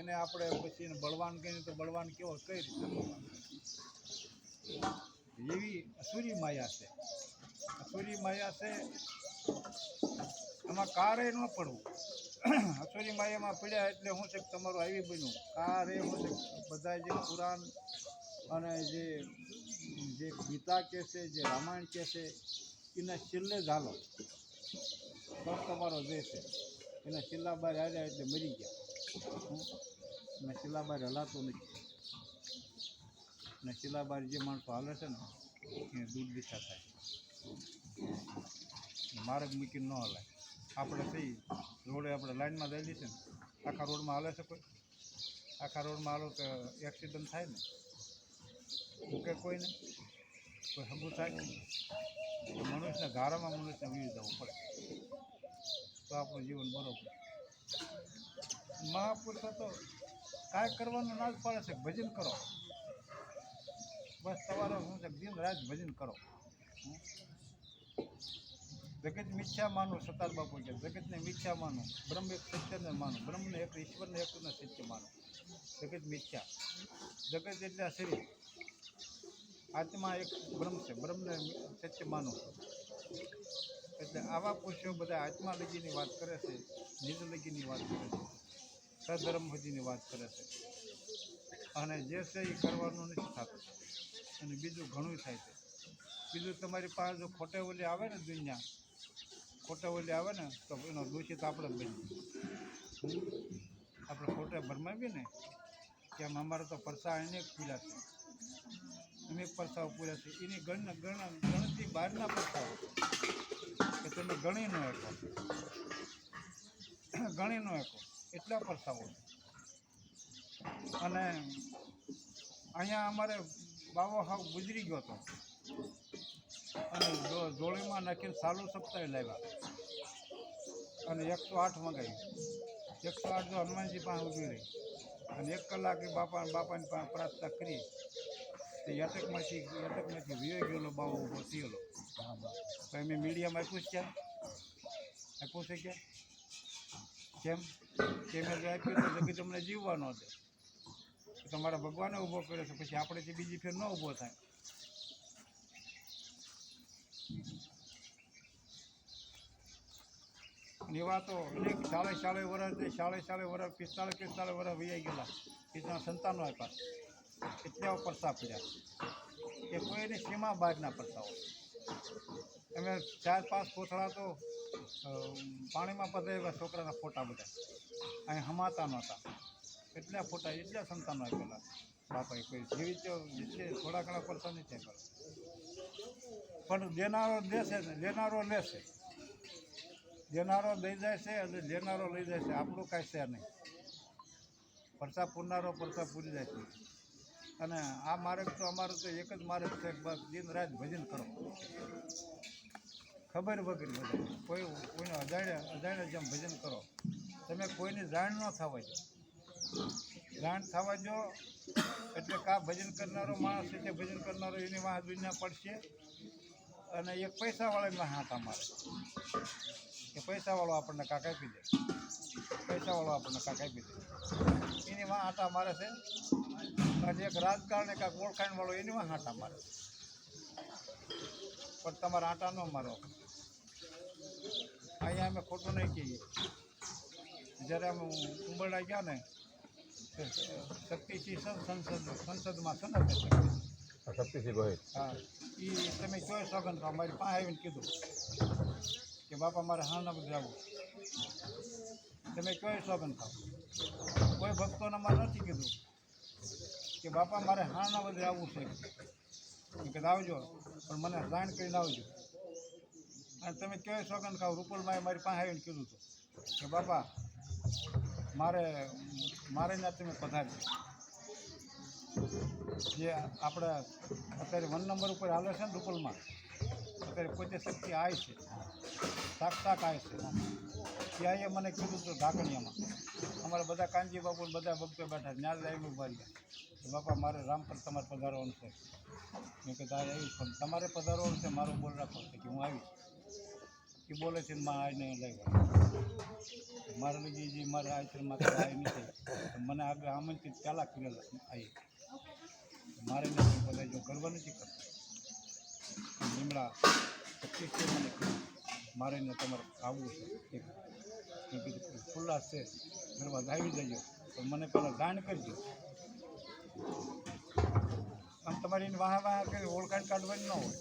એને આપણે પછી બળવાન કહીએ તો બળવાન કેવો કઈ રીતે એવી અસુરી માયા છે. અસુરી માયા છે, એમાં કારે ન પડવું. અસુરી માયામાં પડ્યા એટલે હું છે તમારું આવી બન્યું? કારે હું છે બધા જે પુરાણ અને જે જે ગીતા કહે છે, જે રામાયણ કહે છે, એના છેલ્લે ઝાલો પણ તમારો જે છે. એના છેલ્લા બાર આવ્યા એટલે મરી ગયા. છેલ્લા બાર હલાતું નથી છેલ્લા બાર જે માણસો હાલે છે ને, એ દૂધ દિશા થાય. માર્ગ મૂકીને ન હલાય આપણે થઈ રોડે આપણે લાઈનમાં દઈ દઈશું ને, આખા રોડમાં હાલે છે કોઈ? આખા રોડમાં હાલો તો એક્સિડન્ટ થાય ને? મૂકે કોઈને? કોઈ હગું થાય? તો મનુષ્યને ગારામાં મનુષ્યને વીજ જવું પડે. તો આપણું જીવન બરોબર. મહાપુરુષો તો કાંઈ કરવાનું ના જ પાડે છે, ભજન કરો. બસ તમારો છે, દિન રાત ભજન કરો? જગત મિથ્યા માનો, સતાર બાપુ કે જગતને મિથ્યા માનો, બ્રહ્મ એક સત્યને માનો, બ્રહ્મને એક ઈશ્વરને એકને સત્ય માનો. જગત મિથ્યા. જગત એટલે શરીર આત્મા એક બ્રહ્મ છે, બ્રહ્મને સત્ય માનો. એટલે આવા પુરુષો બધા આત્મા લગીની વાત કરે છે, નિર્લગીની વાત કરે છે. સધર્મ સુધીની વાત કરે છે. અને જે છે એ કરવાનું નથી થતું અને બીજું ઘણું થાય છે. બીજું તમારી પાસે જો ખોટે ઓલી આવે ને દુનિયા, ખોટે ઓલી આવે ને, તો એનો દૂષિત આપણે બની આપણે ખોટે ભરમાવીએ ને, કે આમ અમારે તો પરસા જ પૂર્યા છે. અનેક પરસાઓ પૂર્યા છે. એની ગણ ગણ ગણતી બહારના પરસાઓ કે તમે ગણી ન શકો. ગણી ન શકો. એટલા પરસાઓ છે અને અહીંયા અમારે બાવો હાવ ગુજરી ગયો હતો. અને જોડીમાં નાખીને સાલું સપ્તાહે લાવ્યા. અને એકસો આઠ મંગાવી એકસો આઠ જો હનુમાનજી પાસે ઊભી રહી. અને એક કલાકે બાપા બાપાની પાસે પ્રાર્થના કરી. તે યટકમાંથી યટકમાંથી વિયો ગયેલો બાવો ઊભો થયેલો. તો અમે મીડિયામાં પૂછ્યા પૂછે કે જેમ એટલે આપ્યું તો તમને અમને જીવવાનો હતો. તમારા ભગવાને ઊભો કર્યો છે, પછી આપણેથી બીજી ફેર ન ઊભો થાય. અને વાતો અનેક ચાળે ચાળે વર્ષ ને ચાળે ચાળે વર્ષ પિસ્તાળીસ પિસ્તાળીસ વર્ષ વૈયા ગયેલા. પિતા સંતાનો આપ્યા. એટલા પરસા પડ્યા કે કોઈની સીમા બહારના પરસાઓ અમે ચાર પાંચ કોથળા તો પાણીમાં પધરાવ્યા છોકરાના ફોટા બધા. અહીં હમાતા નહોતા. એટલા ફોટા, એટલા સંતાનો આપેલા બાપાએ કોઈ જીવિત છે, થોડા ઘણા પરસા છે પણ દેનારો દેશે લેનારો લેશે. દેનારો લઈ જાય છે અને લેનારો લઈ જાય છે. આપણું કાંઈ છે નહીં. પરસા પૂરનારો પરસા પૂરી જાય છે. અને આ માર્ગ તો, અમારો તો એક જ માર્ગ છે, બસ દિન રાત ભજન કરો. ખબર વગર બધા કોઈ કોઈને અજાણ્યા અજાણ્યા જેમ ભજન કરો, તમે કોઈની જાણ ન થવા જો જાણ થવા દો એટલે કા ભજન કરનારો માણસ છે ભજન કરનારો એની વાહ દુનિયા પડશે અને એક પૈસાવાળામાં હાથ અમારે કે પૈસાવાળો આપણને કાંક આપી દે. પૈસાવાળો આપણને કાંક આપી દે. એની વાં આટા મારે છે. અને એક રાજકારણે કાંક ઓળખાણવાળો એની વાં આટા મારે પણ તમારે આટા ન મારો. અહીંયા અમે ખોટું નહીં કહીએ. જ્યારે અમે ઉંબરડા ગયા ને શક્તિસિંહ સંસદ સંસદમાં છે ને શક્તિસિંહ. ગોહિલ હા એ તમે ચોવીસ સોગન ખાઓ મારી પાસે આવીને કીધું કે બાપા મારે બધું આવવું તમે કયો સોગન થાવ કોઈ ભક્તોને મારે નથી કીધું કે બાપા મારે હાલના બધે આવવું છે. કીધું આવજો પણ મને જાણ કરીને આવજો. અને તમે ચોવીસ સોગન ખાઓ રૂપલભાઈ મારી પાસે આવીને કીધું હતું કે બાપા, મારે મારે ત્યાં તમે પધારજો. જે આપણે અત્યારે વન નંબર ઉપર હાલે છે ને રૂપલમાં, અત્યારે પોતે શક્તિ આય છે. શાક આય છે. ત્યાં એ મને કીધું હતું ઢાકણીયામાં અમારા બધા કાનજી બાપુ બધા ભક્તો બેઠા ત્યાં લાવીને ઊભા બાપા, મારે રામ પર તમારે પધારવાનું છે. મેં કે તારે આવીશ પણ તમારે પધારવાનું છે. મારું બોલ રાખો. છે કે હું આવીશ. એ બોલે છે માં આવીને લઈ ગયો મારા બીજી જે મારા આશ્રમમાં આવી નથી. મને આગળ આમંત્રિત પહેલાં કરેલા આવી મારે નથી બધા જો ગર્વ નથી કરતો. લીમડા પચીસ મારે ને તમારે આવવું છે. કીધું ખુલ્લા છે. ગરબા આવી જજો તો મને પહેલાં જાણ કરજો. આમ તમારી વાહ વાહ ઓળખાણ કાઢવાની ન હોય.